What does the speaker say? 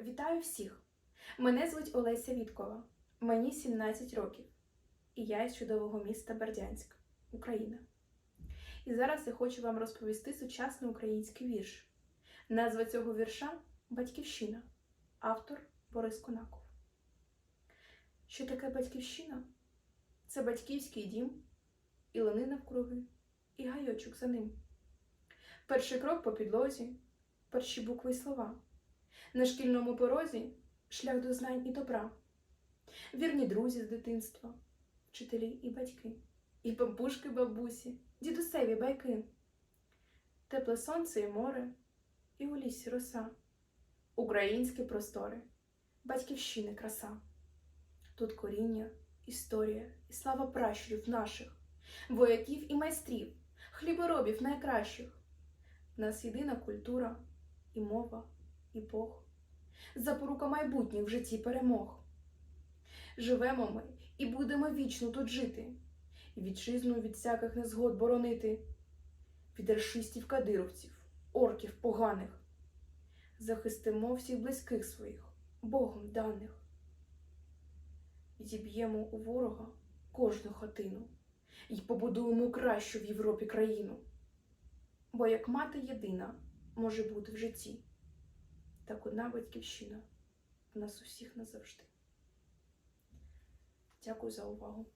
Вітаю всіх! Мене звуть Олеся Віткова. Мені 17 років. І я із чудового міста Бердянськ, Україна. І зараз я хочу вам розповісти сучасний український вірш. Назва цього вірша Батьківщина. Автор Борис Конаков. Що таке батьківщина? Це батьківський дім, і лани навкруги, і гайочок за ним. Перший крок по підлозі, перші букви й слова. На шкільному порозі шлях до знань і добра, вірні друзі з дитинства, вчителі і батьки, і бабушки, бабусі, дідусеві байки, тепле сонце і море, і у лісі роса, українські простори, батьківщини краса. Тут коріння, історія і слава пращурів наших, вояків і майстрів, хліборобів найкращих. Нас єдина культура і мова і Бог, запорука майбутніх в житті перемог. Живемо ми і будемо вічно тут жити, і вітчизну від всяких незгод боронити, від рашистів кадировців, орків поганих. Захистимо всіх близьких своїх, Богом даних. Відіб'ємо у ворога кожну хатину і побудуємо кращу в Європі країну. Бо як мати єдина може бути в житті так одна батьківщина в нас усіх назавжди. Дякую за увагу.